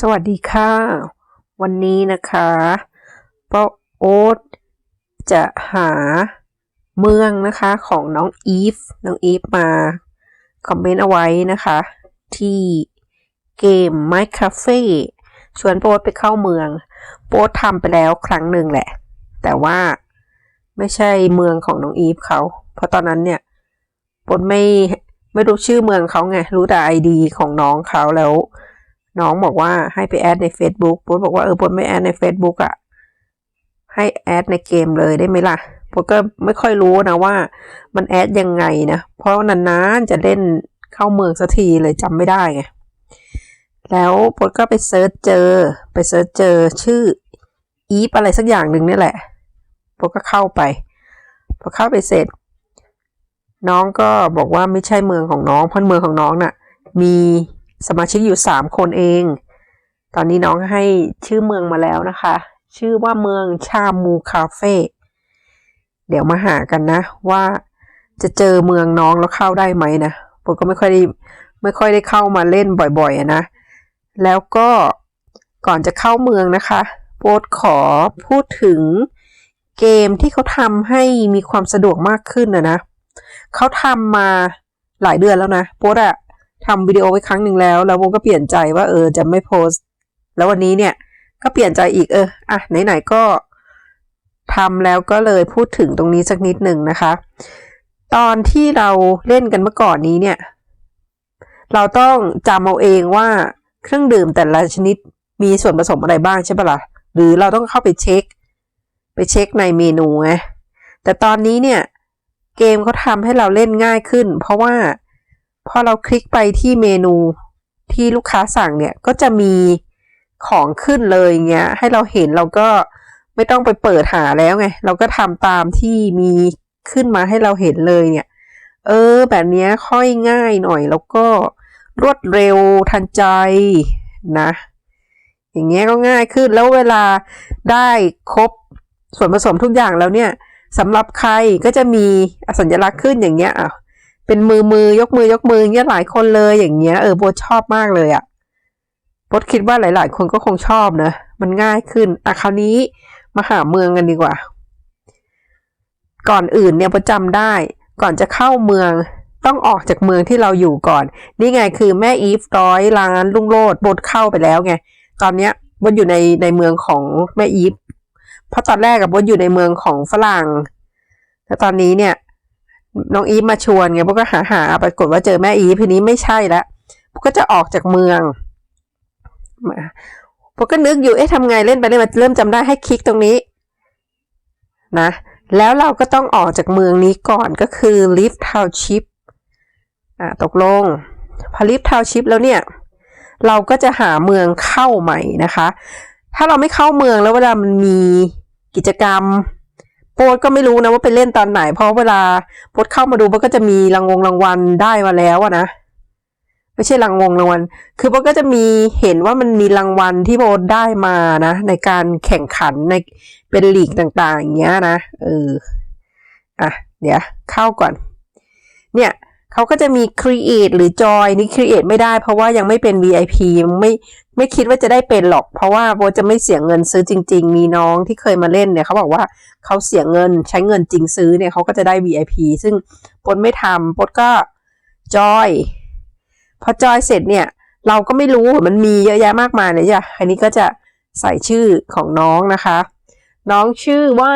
สวัสดีค่ะ วันนี้นะคะป้าโอ๊ตจะหาเมืองนะคะของน้องอีฟน้องอีฟมา คอมเมนต์เอาไว้นะคะ ที่เกม My Cafe ชวนโป๊ตไปเข้าเมือง โป๊ตทำไปแล้วครั้งหนึ่งแหละ แต่ว่าไม่ใช่เมืองของน้องอีฟเขา เพราะตอนนั้นเนี่ยโป๊ตไม่ไม่รู้ชื่อเมืองเขาไง รู้แต่ไอดีของน้องเขาแล้ว น้องบอกว่าให้ไปแอดใน Facebook ปุ๊ดบอกว่าเออปุ๊ดไม่แอดใน Facebook อะ่ะ ให้แอดในเกมเลยได้ไหมล่ะปุ๊ดก็ไม่ค่อยรู้นะว่า มันแอดยังไงนะ เพราะนานๆจะเล่นเข้าเมืองสักทีเลยจำไม่ได้ไง แล้วปุ๊ดก็ไปเซิร์ชเจอ ไปเซิร์ชเจอชื่ออีฟอะไรสักอย่างหนึ่งนี่แหละปุ๊ดก็เข้าไป พอเข้าไปเสร็จ น้องก็บอกว่าไม่ใช่เมืองของน้องเพราะเมืองของน้องน่ะมี สมาชิกอยู่สามคนเอง ตอนนี้น้องให้ชื่อเมืองมาแล้วนะคะ ชื่อว่าเมืองชามูคาเฟ่เดี๋ยวมาหากันนะ ว่าจะเจอเมืองน้องแล้วเข้าได้ไหมนะผมก็ไม่ค่อยได้ไม่ค่อยได้เข้ามาเล่นบ่อยๆนะ แล้วก็ก่อนจะเข้าเมืองนะคะโปรดขอพูดถึงเกมที่เขาทำให้มีความสะดวกมากขึ้นนะนะเขาทำมาหลายเดือนแล้วนะโปรดอะ ทำวิดีโอไว้ครั้งหนึ่งแล้ว แล้วโบก็เปลี่ยนใจว่าเออจะไม่โพสต์ แล้ววันนี้เนี่ยก็เปลี่ยนใจอีกเอออะไหนๆก็ทำแล้วก็เลยพูดถึงตรงนี้สักนิดหนึ่งนะคะ ตอนที่เราเล่นกันเมื่อก่อนนี้เนี่ย เราต้องจำเอาเองว่าเครื่องดื่มแต่ละชนิดมีส่วนผสมอะไรบ้างใช่ปะละ่ะ หรือเราต้องเข้าไปเช็ค ไปเช็คในเมนูไงแต่ตอนนี้เนี่ย เกมเขาทำให้เราเล่นง่ายขึ้น เพราะว่า พอเราคลิกไปที่เมนูที่ลูกค้าสั่งเนี่ยก็จะมีของขึ้นเลยเงี้ยให้เราเห็นเราก็ไม่ต้องไปเปิดหาแล้วไง เราก็ทำตามที่มีขึ้นมาให้เราเห็นเลยเนี่ย เออ แบบนี้ค่อยง่ายหน่อย แล้วก็รวดเร็วทันใจนะ อย่างเงี้ยก็ง่ายขึ้นแล้วเวลาได้ครบส่วนผสมทุกอย่างแล้วเนี่ยสำหรับใครก็จะมีสัญลักษณ์ขึ้นอย่างเงี้ยอะ เป็นมือมือยกมือยกมือเงี้ยหลายคนเลยอย่างเงี้ยเออโบชอบมากเลยอะ่ะโบคิดว่าหลาย ๆ คนก็คงชอบนะ มันง่ายขึ้นอะคราวนี้มาหาเมืองกันดีกว่า ก่อนอื่นเนี่ยโบจำได้ ก่อนจะเข้าเมืองต้องออกจากเมืองที่เราอยู่ก่อน นี่ไงคือแม่อีฟร้อยล้านลุงโลดบดเข้าไปแล้วไง ตอนเนี้ยบดอยู่ในในเมืองของแม่อีฟ เพราะตอนแรกกับบดอยู่ในเมืองของฝรั่ง แต่ตอนนี้เนี่ย น้องอีฟมาชวนไงพวกก็หาหาปรากฏว่าเจอแม่อีฟทีนี้ไม่ใช่แล้วพวกก็จะออกจากเมืองมาพวกก็นึกอยู่เอ๊ะทำไงเล่นไปเล่นมาเริ่มจำได้ให้คลิกตรงนี้ นะ แล้วเราก็ต้องออกจากเมืองนี้ก่อนก็คือ Lift Township อ่าตกลง พอ Lift Township แล้วเนี่ย เราก็จะหาเมืองเข้าใหม่นะคะ ถ้าเราไม่เข้าเมืองแล้วเวลามันมีกิจกรรม โปดก็ไม่รู้นะว่าไปเล่นตอนไหน เพราะเวลาโปดเข้ามาดูโปดก็จะมีรางวงรางวัลได้มาแล้วอะนะไม่ใช่รางวงรางวัล คือโปดก็จะมีเห็นว่ามันมีรางวัลที่โปดได้มานะ ในการแข่งขันในเป็นลีกต่างๆอย่างเงี้ยนะเอออะเดี๋ยวเข้าก่อน เนี่ย เขาก็จะมี create หรือ join นี่ create ไม่ได้เพราะว่ายังไม่เป็น VIP ไม่ไม่คิดว่าจะได้เป็นหรอก เพราะว่าโบจะไม่เสียเงินซื้อจริง ๆ มีน้องที่เคยมาเล่นเนี่ยเขาบอกว่าเขาเสียเงินใช้เงินจริงซื้อเนี่ยเขาก็จะได้ VIP ซึ่งปดไม่ทำปดก็ joy พอ joy เสร็จเนี่ย เราก็ไม่รู้มันมีเยอะแยะมากมายเลยจ้ะอันนี้ก็จะใส่ชื่อของน้องนะคะ น้องชื่อว่า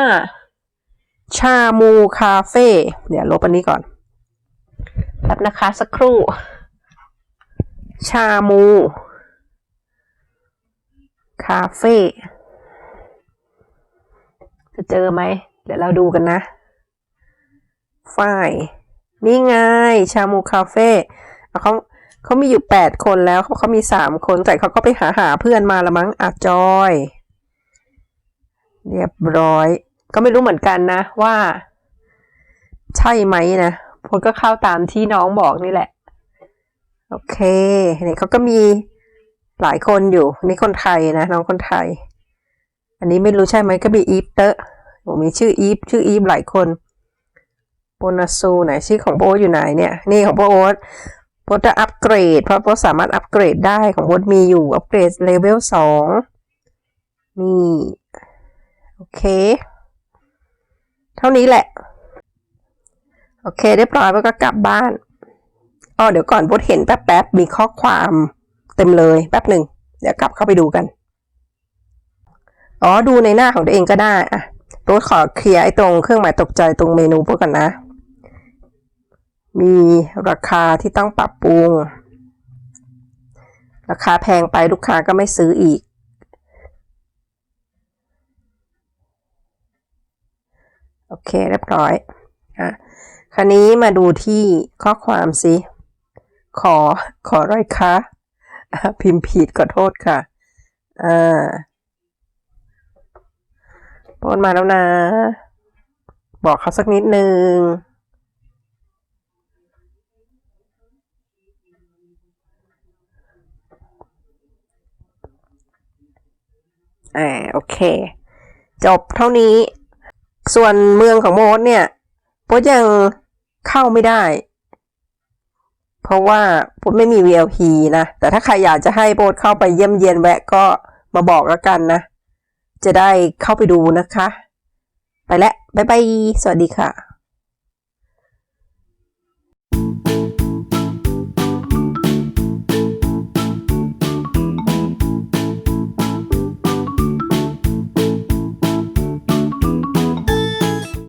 ชามูคาเฟ่เดี๋ยวลบอันนี้ก่อน แป๊บนะคะสักครู่ ชามู คาเฟ่ จะเจอไหม เดี๋ยวเราดูกันนะฝ่ายนี่ไง ชามูคาเฟ่เขาเขามีอยู่แปดคนแล้วเขาเขามีสามคนแต่เขาก็ไปหาหาเพื่อนมาละมั้งอาจอย เรียบร้อย ก็ไม่รู้เหมือนกันนะว่า ใช่ไหมนะ พลก็เข้าตามที่น้องบอกนี่แหละ โอเคเนี่ยเขาก็มีหลายคนอยู่ นี่คนไทยนะ น้องคนไทย อันนี้ไม่รู้ใช่ไหมก็มีอีฟเตอร์ผมมีชื่ออีฟชื่ออีฟหลายคนโบนาซูไหนชื่อของโบอยู่ไหนเนี่ย นี่ของโบโอ๊ตโบจะอัปเกรด เพราะโพสสามารถอัปเกรดได้ของโพสมีอยู่อัปเกรดเลเวลสองนี่ โอเค เท่านี้แหละ อเคเรียบร้อยแล้วก็กลับบ้านอ๋อเดี๋ยวก่อนพสเห็นแป๊บๆมีข้อความเต็มเลยแป๊บหนึ่งเดี๋ยวกลับเข้าไปดูกัน อ๋อดูในหน้าของตัวเองก็ได้อะโพสขอเคลียร์ไอ้ตรงเครื่องหมายตกใจตรงเมนูพวกกันนะ มีราคาที่ต้องปรับปรุง ราคาแพงไปลูกค้าก็ไม่ซื้ออีก โอเคเรียบร้อย อะคราวนี้มาดูที่ข้อความสิ ขอขออะไรคะอะพิมพ์ผิดขอโทษค่ะอ่าโพสมาแล้วนะ บอกเขาสักนิดนึงอ่าโอเค จบเท่านี้ ส่วนเมืองของโมดเนี่ย โพสยังเข้าไม่ได้ เพราะว่าโพสไม่มี VLP นะ แต่ถ้าใครอยากจะให้โพสเข้าไปเยี่ยมเยียนแวะก็มาบอกแล้วกันนะ จะได้เข้าไปดูนะคะ ไปแล้วบ๊ายบาย สวัสดีค่ะ